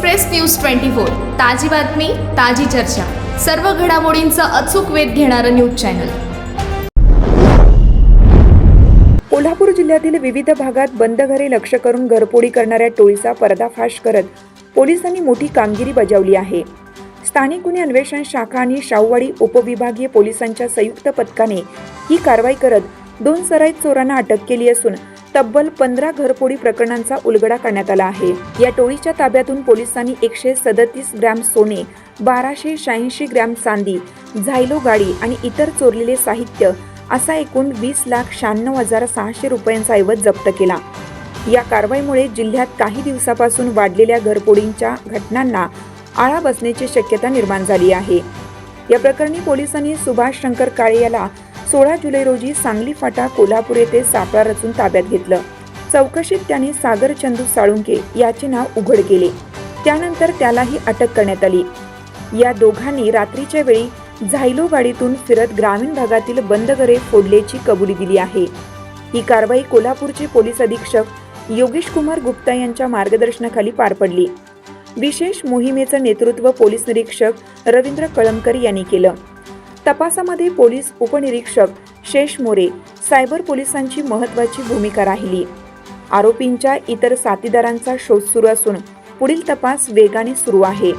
Express news twenty four ताजी बातमी ताजी चर्चा. सर्व घडामोडींचा अचूक वेध घेणारं न्यूज चॅनल. कोल्हापूर जिल्ह्यातील विविध भागात बंद घरे लक्ष करून घरपोडी करणाऱ्या टोळीचा पर्दाफाश करत पोलिसांनी मोठी कामगिरी बजावली आहे. स्थानिक गुन्हे अन्वेषण शाखा आणि शाहूवाडी उपविभागीय पोलिसांच्या संयुक्त पथकाने ही कारवाई करत दोन सराईत चोरांना अटक केली असून तब्बल पंधरा घरफोडी प्रकरणांचा उलगडा करण्यात आला आहे. या टोळीच्या ताब्यातून पोलिसांनी एकशे सदतीस ग्रॅम सोने बाराशे शहाऐंशी ग्रॅम चांदी झायलो गाडी आणि इतर चोरलेले साहित्य असा एकूण वीस लाख शहाण्णव हजार सहाशे रुपयांचा ऐवज जप्त केला. या कारवाईमुळे जिल्ह्यात काही दिवसापासून वाढलेल्या घरफोडींच्या घटनांना आळा बसण्याची शक्यता निर्माण झाली आहे. या प्रकरणी पोलिसांनी सुभाष शंकर काळे याला सोळा जुलै रोजी सांगली फाटा कोल्हापूर येथे सापळा रचून ताब्यात घेतलं. चौकशीत त्यांनी सागर चंदू साळुंके याचे नाव उघड केले. त्यानंतर त्यालाही अटक करण्यात आली. या दोघांनी रात्रीच्या वेळी झायलो गाडीतून फिरत ग्रामीण भागातील बंद घरे फोडल्याची कबुली दिली आहे. ही कारवाई कोल्हापूरचे पोलीस अधीक्षक योगेश कुमार गुप्ता यांच्या मार्गदर्शनाखाली पार पडली. विशेष मोहिमेचं नेतृत्व पोलीस निरीक्षक रवींद्र कळमकर यांनी केलं. तपासामध्ये पोलीस उपनिरीक्षक शेष मोरे सायबर पोलिसांची महत्त्वाची भूमिका राहिली. आरोपींच्या इतर साथीदारांचा शोध सुरू असून पुढील तपास वेगाने सुरू आहे.